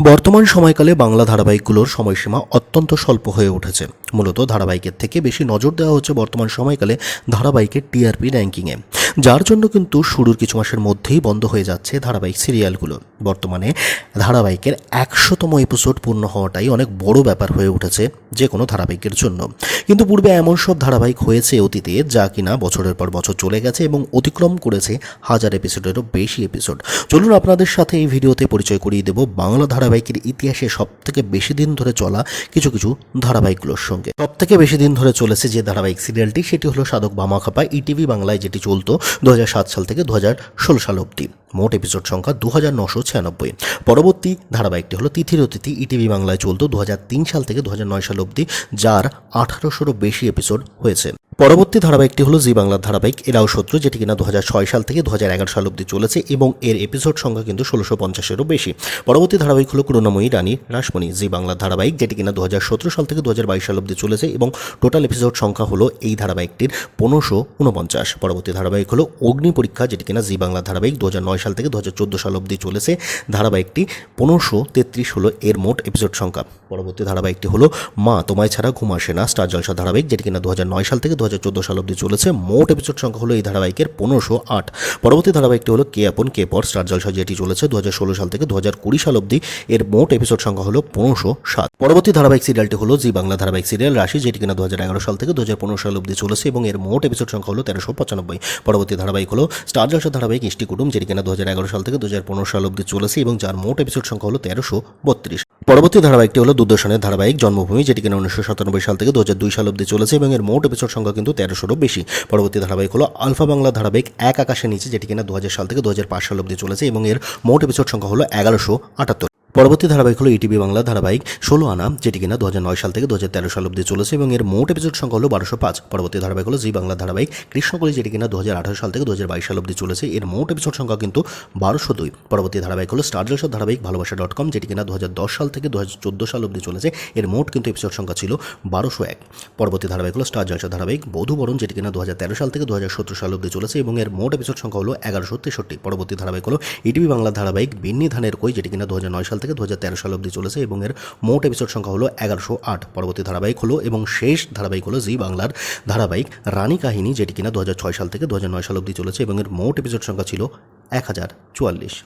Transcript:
বর্তমান সময়কালে বাংলা ধারাবাহিকগুলোর সময়সীমা অত্যন্ত স্বল্প হয়ে উঠেছে। মূলত ধারাবাহিকের থেকে বেশি নজর দেওয়া হচ্ছে বর্তমান সময়কালে ধারাবাহিকের টিআরপি র্যাঙ্কিংয়ে। যার জন্য কিন্তু শুরুর কিছু মাসের মধ্যেই বন্ধ হয়ে যাচ্ছে ধারাবাহিক সিরিয়ালগুলো। বর্তমানে ধারাবাহিকের একশোতম এপিসোড পূর্ণ হওয়াটাই অনেক বড় ব্যাপার হয়ে উঠেছে যে কোনো ধারাবাহিকের জন্য। কিন্তু পূর্বে এমন সব ধারাবাহিক হয়েছে অতীতে যা কিনা বছরের পর বছর চলে গেছে এবং অতিক্রম করেছে হাজার এপিসোডেরও বেশি এপিসোড চলুন আপনাদের সাথে এই ভিডিওতে পরিচয় করিয়ে দেব বাংলা ধারাবাহিকের ইতিহাসে সব থেকে বেশি দিন ধরে চলা কিছু কিছু ধারাবাহিকগুলোর সঙ্গে। সব থেকে বেশি দিন ধরে চলেছে যে ধারাবাহিক সিরিয়ালটি, সেটি হলো সাধক বামাখাপা ইটিভি বাংলায় যেটি চলতো দুহাজার সাত সাল থেকে দু হাজার ষোলো সাল অব্দি মোট এপিসোড সংখ্যা দু হাজার নশো ছিয়ানব্বই। পরবর্তী ধারাবাহিকটি হলো তিথির অতিথি ইটিভি বাংলায় চলতো দুহাজার তিন সাল থেকে দুহাজার নয় সাল অবধি, যার আঠারোশোরও বেশি এপিসোড হয়েছে। পরবর্তী ধারাবাহিকটি হলো জি বাংলার ধারাবাহিক এরাও শত্রু, যেটি কিনা দু হাজার ছয় সাল থেকে দু হাজার এগারো সাল অবধি চলেছে এবং এর এপিসোড সংখ্যা কিন্তু ষোলোশো পঞ্চাশেরও বেশি। পরবর্তী ধারাবাহিক হলো করুণাময়ী রানী রাসমণি, জি বাংলার ধারাবাহিক, যেটি কিনা দু হাজার সতেরো সাল থেকে দু হাজার বাইশ সাল অবধি চলেছে এবং টোটাল এপিসোড সংখ্যা হলো এই ধারাবাহিকটির পনেরোশো উনপঞ্চাশ। পরবর্তী ধারাবাহিক হলো অগ্নি পরীক্ষা, যেটি কিনা জি বাংলা ধারাবাহিক দু হাজার নয় সাল থেকে দু হাজার চোদ্দ সাল অব্দি চলেছে। ধারাবাহিকটি পনেরোশো তেত্রিশ হলো এর মোট এপিসোড সংখ্যা। পরবর্তী ধারাবাহিকটি হলো মা, তোমায় ছাড়া ঘুম আসে না, স্টার জলসা ধারাবাহিক, যেটি কিনা দু হাজার নয় সাল থেকে দু সাল অবধি চলেছে। মোট এপিসোড সংখ্যা হলো এই ধারাবাহিকের পনেরোশো আট। পরবর্তী ধারাবাহিকটি হলো কে আপন কে পর, স্টার জলসা যেটি চলেছে দু হাজার ষোলো সাল থেকে দু হাজার কুড়ি সাল অবধি। এর মোট এপিসোড সংখ্যা হলো পনেরোশো সাত। পরবর্তী ধারাবাহিক সিরিয়ালটি হলো জি বাংলা ধারাবাহিক সিরিয়াল রাশি, যেটি কিনা দু হাজার এগারো সাল থেকে দু সাল অবধি চলেছে এবং এর মোট এপিসোড সংখ্যা হলো তেরোশো পঁচানব্বই। পরবর্তী ধারাবাহিক হলো স্টার জলসা ধারাবাহিক ইষ্টি কুটুম, যেটি কিনা দু হাজার এগারো সাল থেকে দু হাজার পনেরো সাল অবধি চলেছে এবং যার মোট এপিসোড সংখ্যা হলো তেরোশো বত্রিশ। পরবর্তী ধারাবাহিকটি হলো দূরদর্শনের ধারাবাহিক জন্মভূমি, যেটি কিনা উনিশশো সাতানব্বই সাল থেকে দু হাজার দুই সাল অবধি চলেছে এবং এর মোট এপিসোড সংখ্যা কিন্তু তেরোশোরও বেশি। পরবর্তী ধারাবাহিক হলো আলফা বাংলা ধারাবাহিক এক আকাশের নিচে, যেটি কিনা দু হাজার সাল থেকে দু হাজার পাঁচ সাল অবধি চলেছে এবং এর মোট এপিসোড সংখ্যা হলো এগারোশো আটাত্তর। পরবর্তী ধারাবাহিক হলো ইটিভি বাংলা, ধারাবাহিক ষোলো আনা, যেটি কিনা দু হাজার নয় সাল থেকে দু হাজার তেরো সাল অব্দি চলেছে এবং এর মোট এপিসোড সংখ্যা হলো বারোশো পাঁচ। পরবর্তী ধারাবাহিক হলো জি বাংলা ধারাবাহিক কৃষ্ণকলি, যেটি কিনা দু হাজার আঠারো সাল থেকে দু হাজার বাইশ সাল অবধি চলেছে। এর মোট এপিসোড সংখ্যা কিন্তু বারোশো দুই। পরবর্তী ধারাবাহিক হলো স্টার জলসা ধারাবাহিক ভালোবাসা ডট কম, যেটি কিনা দু হাজার দশ সাল থেকে দু হাজার চোদ্দ সাল অব্দি চলেছে। এর মোট কিন্তু এপিসোড সংখ্যা ছিল বারোশো এক। পরবর্তী ধারাবাহিক হলো স্টার জলসা ধারাবাহিক বধুবরণ যেটি কিনা দু হাজার তেরো সাল থেকে দু হাজার সতেরো সাল অব্দি চলেছে এবং এর মোট এপিসোড সংখ্যা হলো এগারোশো তেষট্টি। পরবর্তী ধারাবাহিক হলো ইটিভি বাংলা, ধারাবাহিক বিন্নি ধানের কই, যেটি কিনা দু হাজার নয় সাল থেকে দু হাজার তেরো সাল অব্দি চলেছে এবং এর মোট এপিসোড সংখ্যা হলো এগারোশো আট। পরবর্তী ধারাবাহিক হলো এবং শেষ ধারাবাহিক হলো জি বাংলার ধারাবাহিক রানী কাহিনী, যেটি কিনা দু হাজার ছয় সাল থেকে দু হাজার নয় সাল অবধি চলেছে এবং এর মোট এপিসোড সংখ্যা ছিল এক হাজার চুয়াল্লিশ।